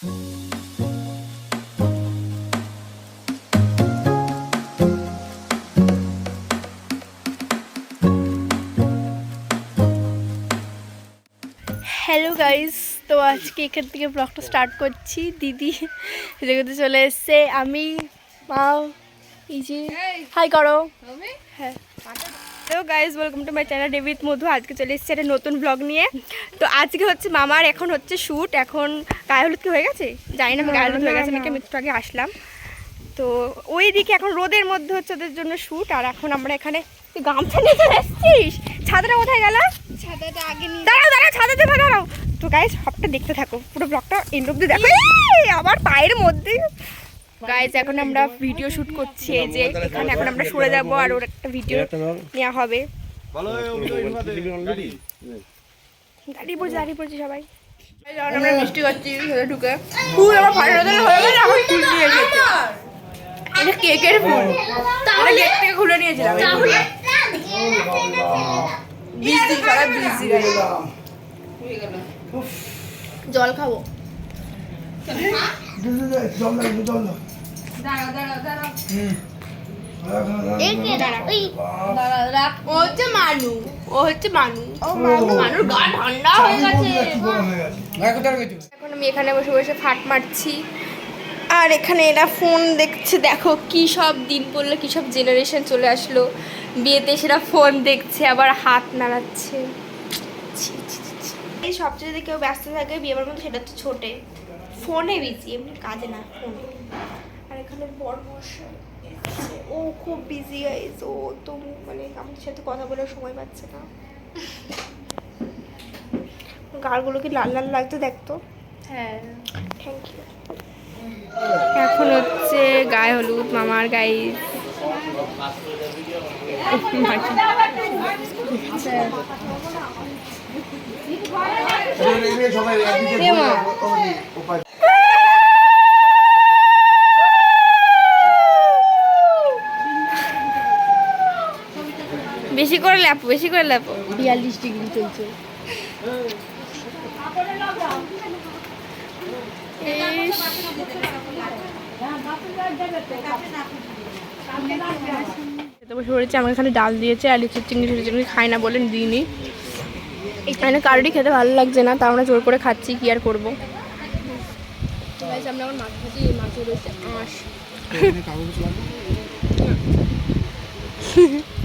Hello guys তো আজকে এখান থেকে ব্লগটা স্টার্ট করছি। দিদি যেগুলো চলে এসছে। আমি মা এই যে হাই করো হ্যাঁ। Hello guys welcome to my channel David Madhu. আজকে চলে এসেছি একটা নতুন ব্লগ নিয়ে। তো আজকে হচ্ছে মামার এখন হচ্ছে শ্যুট এখন গায়ে হলুদ কি হয়ে গেছে? জানি না আমি গায়ে হলুদ হয়ে গেছে নাকি আমি একটু আগে আসলাম। তো ওই দিকে এখন রোদের মধ্যে হচ্ছে ওদের জন্য শ্যুট আর এখন আমরা এখানে তুই গামছা নিয়ে চলে এসছিস? ছাতাটা কোথায় গেল? ছাতাটা আগে নিয়ে দাঁড়াও দাঁড়াও দেবো দাঁড়াও। তো গাইস সবটা দেখতে থাকো। পুরো ব্লগটা এন্ড অব্দি দেখো। এই, আমার পায়ের মধ্যে। গাইস এখন আমরা ভিডিও শুট করছি এই যে এখানে এখন আমরা সরে যাব আর ওর একটা ভিডিও নেওয়া হবে। দাঁড়িয়ে পড়ছি দাঁড়িয়ে পড়ছি সবাই। আমরা মিষ্টি খাচ্ছি ঢুকে। ফুল আমার হয়ে গেছে এখন ফুল নিয়ে এসেছে এটা কেকের ফুল। তাহলে কেক থেকে খুলে নিয়েছিলাম। বিশ দিন সবাই বিশ দিন জল খাব। মানু ও হচ্ছে মানু মানুর গা ঠান্ডা হয়ে গেছে। এখন আমি এখানে বসে বসে ফাট মারছি। আর এখানে এরা ফোন দেখছে দেখো কি সব দিন পড়ল কি সব জেনারেশন চলে আসলো। বিয়েতে সেরা ফোন দেখছে আবার হাত নাড়াচ্ছে। এই সবচেয়ে যদি কেউ ব্যস্ত থাকে বিয়ের মধ্যে সেটা হচ্ছে ছোটে। ফোনে বিজি এমনি কাজে না ফোনে। এখানে মশাই এসেছে। ও খুব বিজি গাইজ ও তো মানে আমার সাথে কথা বলার সময় পাচ্ছে না। গালগুলো কি লাল লাল লাগছে দেখতো হ্যাঁ। থ্যাংক ইউ এখন হচ্ছে গায়ে হলুদ মামার গায়ে বেশি করে ল্যাপো বেশি করে ল্যাপো। বিয়াল্লিশ ডিগ্রি চলছে। বসে পড়েছি আমাকে এখানে ডাল দিয়েছে আর লিচুর চিংড়ি ছোটো চিংড়ি খাই না বলেন দিইনি। এখানে কারোরই খেতে ভালো লাগছে না তা আমরা জোর করে খাচ্ছি কি আর করব? আমরা আমার মাছ ভাজি মাছ রয়েছে আঁশ।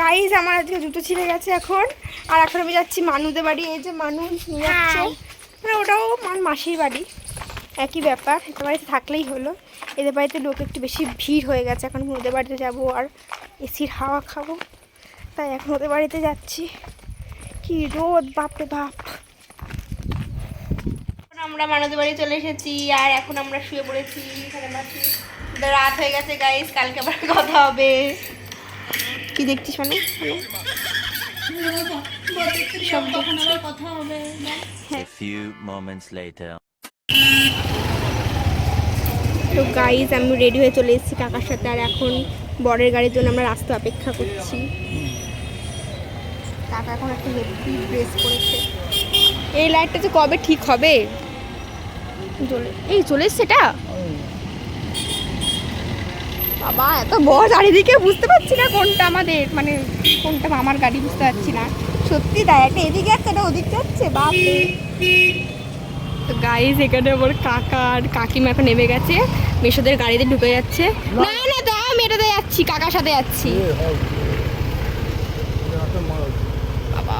গাইজ আমার আজকে জুতো ছিঁড়ে গেছে এখন। আর এখন আমি যাচ্ছি মানুদের বাড়ি। এই যে মানুষ নিয়ে যাচ্ছে? মানে ওটাও আমার মাসির বাড়ি। একই ব্যাপার এদের বাড়িতে থাকলেই হলো। এদের বাড়িতে লোক একটু বেশি ভিড় হয়ে গেছে। এখন আমি ওদের বাড়িতে যাব আর এসির হাওয়া খাব। তাই এখন ওদের বাড়িতে যাচ্ছি। কি রোদ বাপরে বাপ। এখন আমরা মানদের বাড়ি চলে এসেছি আর এখন আমরা শুয়ে পড়েছি। রাত হয়ে গেছে গাইজ কালকে আবার কথা হবে। কি দেখছিস মানে? সব A few moments later. তো গাইজ আমি রেডি হয়ে চলে এসেছি কাকার সাথে আর এখন বরের গাড়ির জন্য আমরা রাস্তা অপেক্ষা করছি। কাকা এখন একটা হেভি ড্রেস পরেছে। এই লাইটটা যে কবে ঠিক হবে? চলে এই চলে এসছে এটা? বাবা এত বড় চারিদিকে বুঝতে পারছি না কোনটা আমাদের মানে কোনটা আমার গাড়ি বুঝতে পারছি না। সত্যি তাই একটা এদিকে একটা ওদিক যাচ্ছে বাপ তো গাইজ এখানে আমার কাকা আর কাকিমা এখন নেমে গেছে। মেশোদের গাড়িতে ঢুকে যাচ্ছে। না না দা আমি এটাতে যাচ্ছি কাকার সাথে যাচ্ছি। বাবা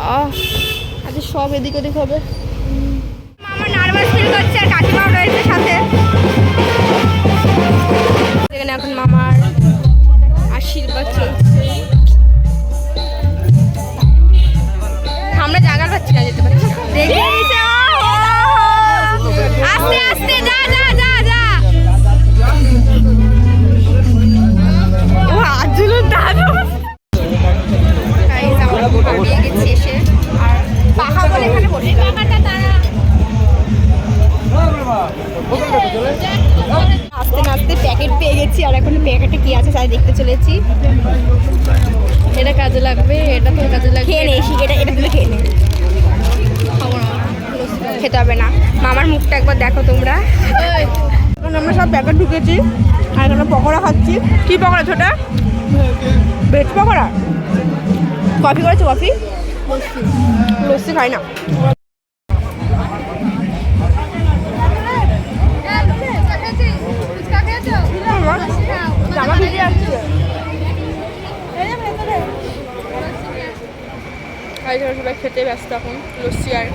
আজ সব এদিক ওদিক হবে। আমার নার্ভাস ফিল করছে আর কাকিমাও রয়েছে সাথে। আস্তে আস্তে প্যাকেট পেয়ে গেছি আর এখন প্যাকেটে কি আছে তাই দেখতে চলেছি। এটা কাজে লাগবে এটা তো কাজে লাগবে। খেয়ে নেই এটা এটা খেয়ে নে। খেতে হবে না। মামার মুখটা একবার দেখো তোমরা। প্যাকেট ঢুকেছি আর এখানে পকোড়া খাচ্ছি। কি পকোড়া ছোটা? ভেজ। পকোড়া? কফি করেছ কফি? লস্যি খাই না। ধরো সবাই খেতে ব্যস্ত এখন লস্যি আর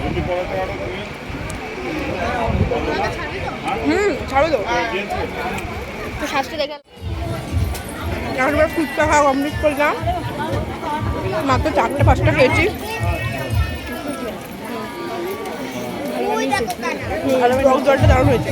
হুম ছাড়ো তো। তো স্বাস্থ্য দেখে ফুচকা খাওয়া কমপ্লিট করলাম। মাত্র চারটে পাঁচটা খেয়েছি হুম, আর টক জলটা দারুণ হয়েছে।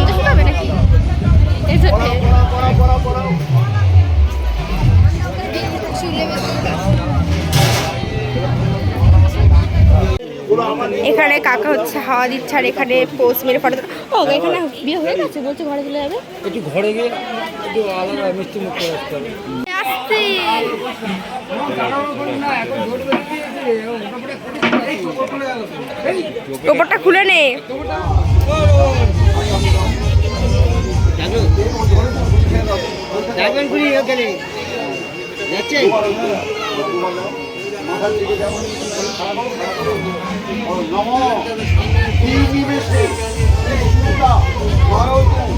এখানে কাকা হচ্ছে হাওয়া দিচ্ছে আর এখানে পোস্ট মেরে ফটো ও এখানে বিয়ে হয়ে গেছে? বলছে ঘরে চলে যাবে? একটু ঘরে গিয়ে একটু আলাদা মিষ্টি মুখ করে আসতে হবে। ওপরটা খুলে নে। কুড়ি ওখানে যাচ্ছে টানো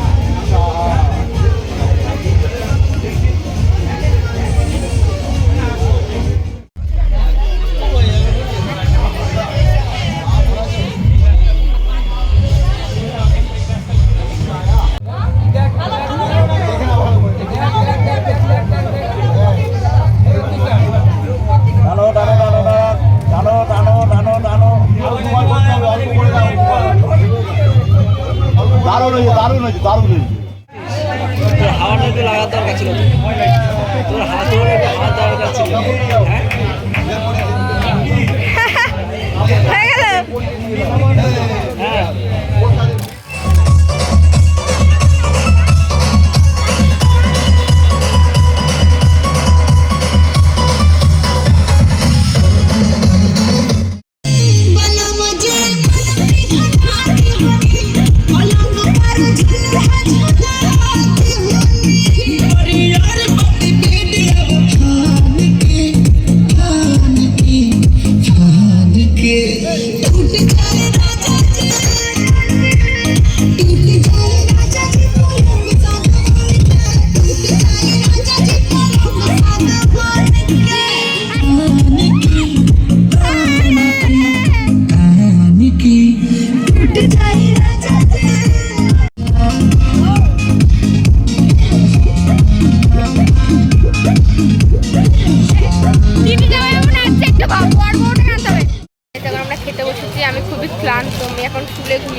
তোর হাত হাত দরকার হ্যাঁ? হ্যাঁ?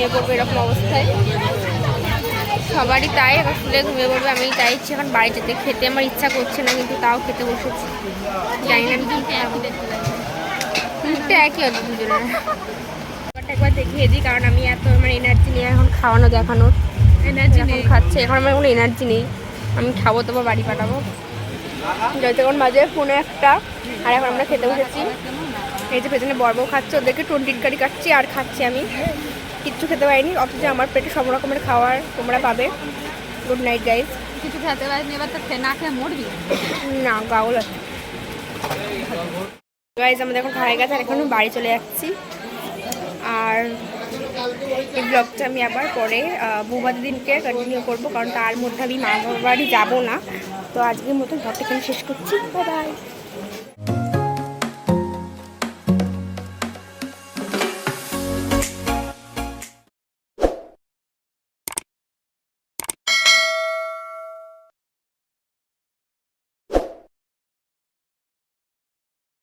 ঘুমিয়ে পড়ব এরকম অবস্থায়। সবারই তাই এখন শুলে ঘুমিয়ে পড়বে আমি তাই ইচ্ছে এখন বাড়ি যেতে। খেতে আমার ইচ্ছা করছে না কিন্তু তাও খেতে বসেছি। জানি না মুখটা একই অত দুজনের। একবার দেখিয়ে দিই কারণ আমি এত আমার এনার্জি নিয়ে এখন খাওয়ানো দেখানোর এনার্জি নেই। খাচ্ছে এখন আমার কোনো এনার্জি নেই। আমি খাব তবু বাড়ি পাঠাবো যতক্ষণ বাজে ফোনে একটা আর এখন আমরা খেতে বসেছি। এই যে পেছনে বর্ব খাচ্ছে ওদেরকে টোন্টির কারি কাটছি আর খাচ্ছি আমি। কিচ্ছু খেতে পারিনি অথচ আমার পেটে সব রকমের খাওয়ার তোমরা পাবে। গুড নাইট গাইজ কিছু খেতে পারিনি এবার তো খেয়ে না খেয়ে মরবি। না গাউল আছে। গাইজ আমাদের এখন খাওয়া গেছে আর এখন বাড়ি চলে যাচ্ছি। আর এই ব্লগটা আমি আবার পরে বৌবাদের দিনকে কন্টিনিউ করব কারণ তার মধ্যে আমি মা বাবার বাড়ি যাব না। তো আজকের মতন ব্লগটা এখানে শেষ করছি। Bye bye